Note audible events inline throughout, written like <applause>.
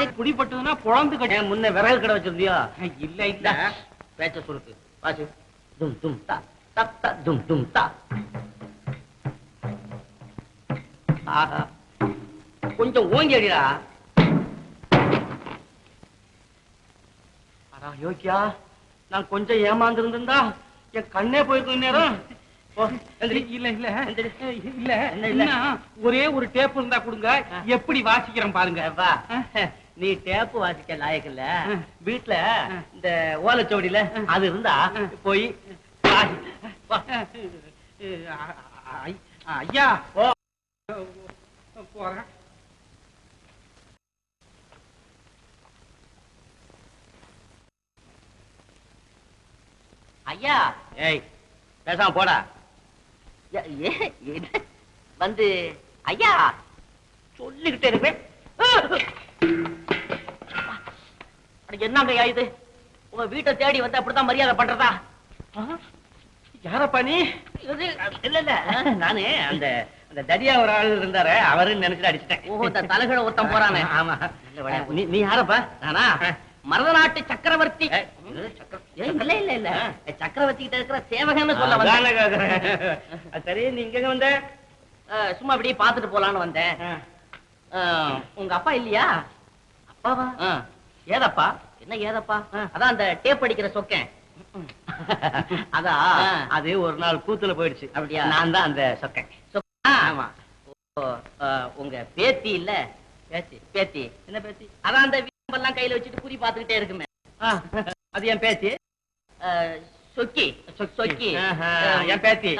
இது குடிப்பட்டதுன்னா குழந்து கட்டி ஏன் முன்ன விறகு கடை வச்சிருந்தியா? இல்ல இல்ல. பேச்ச சுருக்கு. வாசி. தும் தும் தா தப் தா தும் தும் தா. ஆஹா. கொஞ்சம் ஓங்கி அடிடா. அடா யோக்கியா நான் கொஞ்சம் ஏமாந்துருந்திருந்தா என் கண்ணே போயிருக்கும் நேரம். இல்ல இல்ல. இல்ல. ஒரே ஒரு டேப் இருந்தா கொடுங்க. எப்படி வாசிக்கிறேன் பாருங்க. நீ டேப்பு வாசிக்க லாயக்கில்ல. வீட்டுல. இந்த ஓலைச்சோடியில. அது இருந்தா. போய் ஐயா. போறேன். ஐயா. ஏய் பேசாம போடா. ஏ- ஏ- என்ன? வந்து ஐயா. சொல்லிக்கிட்டே இருப்பேன். என்னங்க இது? உங்க வீட்டை தேடி வந்து அப்படித்தான் மரியாதை பண்றதா? யாரப்பா நீ? இல்ல இல்ல. நானு அந்த அந்த தடியா ஒரு ஆள் இருந்தாரு. அவருன்னு நினைச்சிட்டு அடிச்சிட்டேன். இந்த தலைகட ஒருத்தன் போறானே. ஆமா. நீ நீ யாரப்பா? நானா? மருதநாட்டு சக்கரவர்த்தி. இல்ல இல்ல இல்ல. சக்கரவர்த்தி கிட்ட இருக்கிற சேவகன்னு சொல்ல வந்தேன். சரி நீங்க வந்த? சும்மா அப்படியே பாத்துட்டு போலான்னு வந்தேன். உங்க அப்பா இல்லையா? அப்பாவா? ஏதப்பா? என்ன ஏதப்பா? அதான் அந்த டேப் அடிக்கிற சொக்கேன். <laughs> அதான் அது ஒரு நாள் கூத்துல போயிடுச்சு. அப்படியா? நான் தான் அந்த சொக்கேன். ஆமா. உங்க பேத்தி இல்ல? பேத்தி. பேத்தி. என்ன பேத்தி? அதான் அந்த வீம்பெல்லாம் கையில வச்சுட்டு குறி பாத்துக்கிட்டே இருக்குமே. அது என் பேத்தி? சொக்கி. சொக்கி. என் பேத்தி.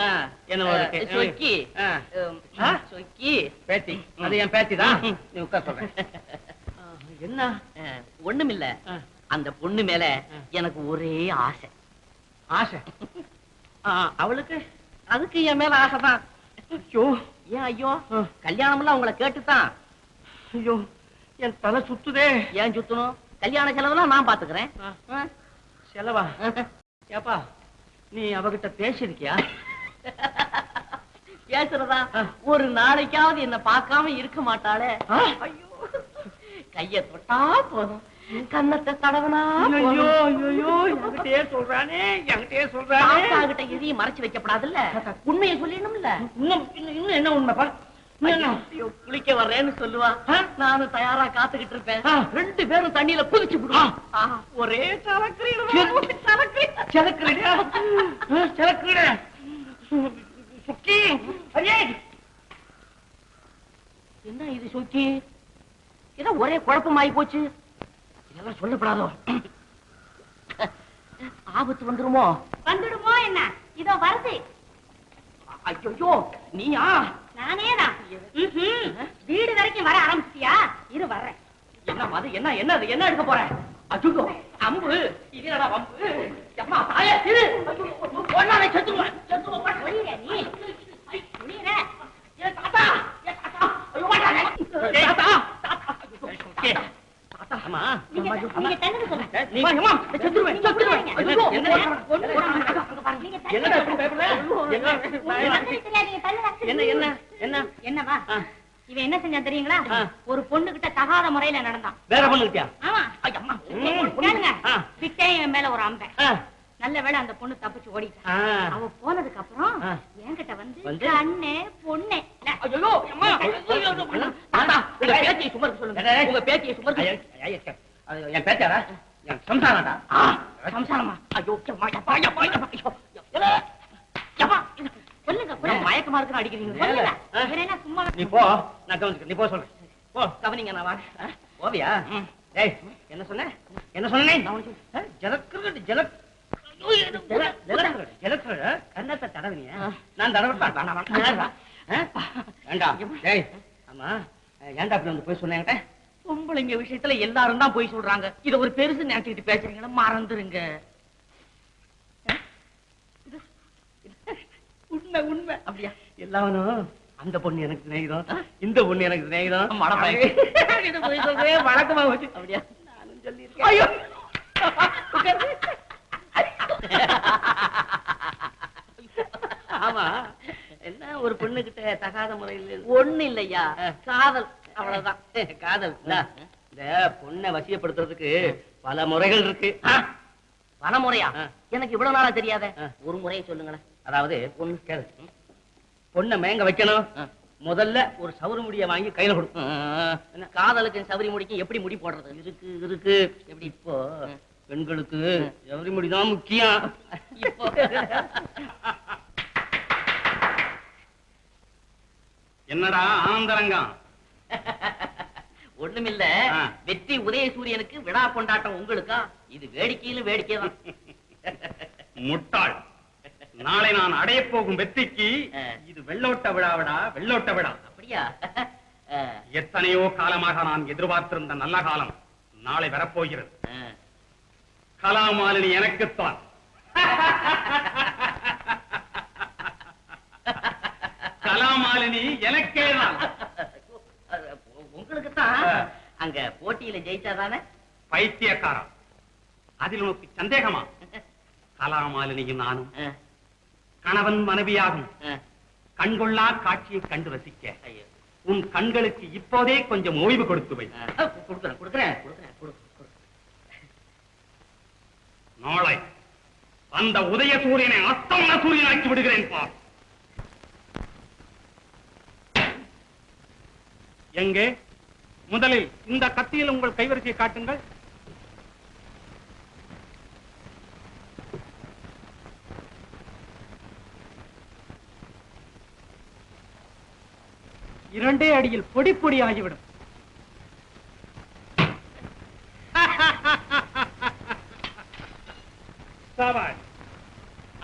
என்ன சொக்கி? சொக்கி. பேத்தி. அது என் பேத்தி தான் நீ உட்கார் சொல்றேன். <laughs> என்ன? ஒண்ணும் இல்ல அந்த பொண்ணு மேல எனக்கு ஒரே ஆசை. ஆசை? அவளுக்கு? அதுக்கு என் மேல ஆசைதான். ஐயோ. ஏன் ஐயோ? கல்யாணம்லாம் உங்களை கேட்டுதான் ஐயோ என் தலை சுத்துதே. ஏன் சுத்தணும்? கல்யாண செலவெல்லாம் நான் பாத்துக்கிறேன். செலவா? ஏப்பா நீ அவகிட்ட பேசிருக்கியா பேசுறதா? ஒரு நாளைக்காவது என்ன பார்க்காம இருக்க மாட்டாளே? ஐயோ. கைய தொட்டா போதும். கன்னத்தை தடவனா ஐயோ. ஐயோ என்கிட்டயே சொல்றானே என்கிட்டயே சொல்றானே. கிட்ட எதையும் மறைச்சு வைக்கப்படாதுல்ல. உண்மையை சொல்லிடணும்ல. இன்னும் இன்னும் என்ன உண்மைப்பா என்ன? ஐயோ, குளிக்க வர்றேன்னு சொல்லுவா? நானும் தயாரா காத்துக்கிட்டு இருப்பேன். ரெண்டு பேரும் தண்ணியில குதிச்சு விடுவோம் ஒரே என்ன இது சொக்கி? ஏதோ ஒரே குழப்பமாயி போச்சு. இதெல்லாம் சொல்லப்படாதோ ஆபத்து வந்துருமோ? வந்துடுமோ என்ன? இதோ வருது. ஐயோ நீயா? நானே தான் வீடு வரைக்கும் வர ஆரம்பிச்சியா இரு வர்றேன். என்ன அது என்ன என்ன அது? என்ன எடுக்க போற? அஜுகோ அம்பு இது என்னடா அம்பு அம்மா தாயே இரு ஒன்னாலே செத்துருவேன் செத்துருவேன் ஒளியிற நீ ஒளியிற ஏ தாத்தா ஏ தாத்தா ஐயோ வாடானே ஏ தாத்தா தாத்தா ஏ தாத்தா அம்மா நீங்க நீங்க தண்ணுக்கு சொல்லுங்க நீ அம்மா செத்துருவேன் செத்துருவேன் ஐயோ என்ன ஒண்ணு நீங்க என்னடா இப்படி பயப்படுற என்ன என்ன என்ன என்ன என்னவா? ஆ. இவன் என்ன செஞ்சான் தெரியுங்களா. ஒரு பொண்ணு கிட்ட தகாத முறையில நடந்தான். வேற இவன் மேல ஒரு அம்பை. நல்ல வேளை அந்த பொண்ணு தப்பிச்சு ஓடிட்டா. அவ போனதுக்கு அப்புறம். என்கிட்ட வந்து? கண்ணு பொண்ணு. உங்க சொல்லுங்க. உங்க என் என் சம்சாரம்டா சம்சாரமா ஐயோ யப்பா சொல்லுங்க மயக்கமா இருக்குன்னு அடிக்கிறீங்க. சொல்லுங்க. சும்மா நீ போ. நான் கவனிச்சுக்க நீ போ சொல்றேன் போ. கவனிங்க நான் வரேன் ஓவியா ஏய் என்ன சொன்ன? என்ன சொன்னேன்? ஜலக்கிறது ஜலக் கண்ணத்தை தடவினியா. நான் தடவிட்டா வேண்டாம். ஏய் ஆமா ஏன்டா அப்படி வந்து போய் சொன்னேன் பொம்பளைங்க விஷயத்துல எல்லாரும் தான் போய் சொல்றாங்க. இத ஒரு பெருசு நினைச்சுக்கிட்டு பேசுறீங்களா? மறந்துருங்க. உண்மை உண்மை. அப்படியா? எல்லாவனும் அந்த பொண்ணு எனக்கு சிநேகிதம் இந்த பொண்ணு எனக்கு சிநேகிதம். இது போய் சொல்றே வழக்கமா வச்சு அப்படியா? நானும் சொல்லியிருக்கேன். ஐயோ! ஆமா என்ன ஒரு பொண்ணு கிட்ட தகாத முறையில் ஒண்ணு இல்லையா? காதல். அவ்வளவுதான். காதல் இந்தா, பொண்ணை வசியப்படுத்துறதுக்கு பல முறைகள் இருக்கு. பல முறையா. எனக்கு இவ்வளவு நாளா தெரியாத. ஒரு முறையை சொல்லுங்களேன். அதாவது பொண்ணு கேளு. பொண்ணை மேங்க வைக்கணும். முதல்ல ஒரு சவுறு முடிய வாங்கி கையில கொடுக்கும் காதலுக்கு சபரி முடிக்கும் எப்படி முடி போடுறது? இருக்கு இருக்கு. எப்படி? இப்போ பெண்களுக்கு எவரி முடிதான் முக்கியம். இப்போ. என்னடா ஆனந்தரங்கம் ஒண்ணுமில்ல. வெற்றி உதயசூரியனுக்கு விழா கொண்டாட்டம் உங்களுக்கா? இது வேடிக்கையிலும் வேடிக்கை தான் முட்டாள். நாளை நான் அடையப் போகும் வெற்றிக்கு. இது வெள்ளோட்ட விழாவிடா வெள்ளோட்ட விழா. அப்படியா? எத்தனையோ காலமாக நான் எதிர்பார்த்திருந்த நல்ல காலம் நாளை வரப்போகிறது. கலாமாலினி எனக்குத்தான். <laughs> கலாமாலினி எனக்கேதான். அங்க போட்டியில ஜெயிச்சாதானே? பைத்தியக்காரா அதில் உனக்கு சந்தேகமா? <laughs> கலாமாலினியும் நானும். கணவன் மனைவியாகும். கண்கொள்ளா காட்சியை கண்டு ரசிக்க. உன் கண்களுக்கு இப்போதே கொஞ்சம் ஓய்வு கொடுத்து வை. நாளை அந்த உதய சூரியனை அஸ்தமன சூரியனாக்கி விடுகிறேன் பார். எங்கே? முதலில் இந்த கத்தியில் உங்கள் கைவரிசையை காட்டுங்கள். இரண்டே அடியில் பொடி பொடி ஆகிவிடும்.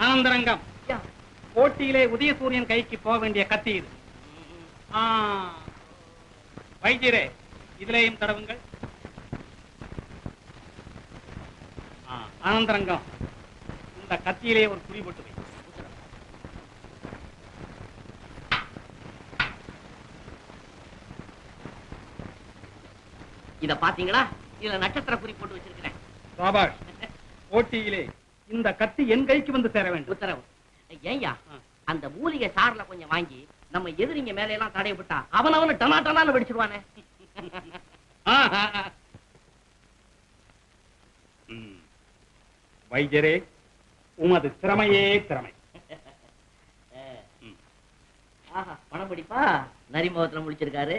ஆனந்தரங்கம் போட்டியிலே உதயசூரியன் கைக்கு போக வேண்டிய கத்தி இது. வைத்தியரே. இதிலேயும் தடவுங்கள். ஆனந்தரங்கம். இந்த கத்தியிலே ஒரு குறி போட்டு வை. இத பாத்தீங்களா இதுல நட்சத்திர குறி போட்டு வச்சிருக்கிறேன். சாபாஷ் போட்டியிலே இந்த கத்தி என் கைக்கு வந்து சேர வேண்டும். உத்தரவு. ஏய்யா ஆ. அந்த மூலிகை சார்ல கொஞ்சம் வாங்கி நம்ம எதிரிங்க மேல எல்லாம் தடைய விட்டா அவன் அவனு டனா டனான்னு வெடிச்சிருவானே. வைத்தியரே உமது திறமையே திறமை. பணம் பிடிப்பா? நரிமுகத்துல முடிச்சிருக்காரு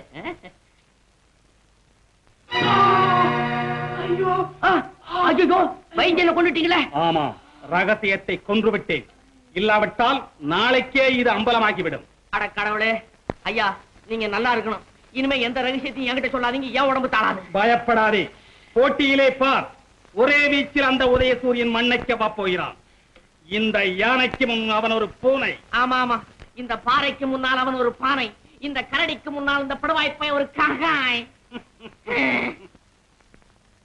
வைத்தியனை கொண்டுட்டீங்களே. ஆமா ரகசியத்தை கொன்று விட்டேன் இல்லாவிட்டால் நாளைக்கே இது அம்பலமாக்கிவிடும் அட கடவுளே ஐயா நீங்க நல்லா இருக்கணும். இனிமே எந்த ரகசியத்தையும் என்கிட்ட சொல்லாதீங்க. ஏன் உடம்பு தாளாது. பயப்படாதே. போட்டியிலே பார். ஒரே வீச்சில் அந்த உதயசூரியன் மண்ணைக்க போகிறான். இந்த யானைக்கு முன் அவன் ஒரு பூனை. ஆமா ஆமா இந்த பாறைக்கு முன்னால் அவன் ஒரு பானை. இந்த கரடிக்கு முன்னால் இந்த படுவாய்ப்பை ஒரு காகாய்.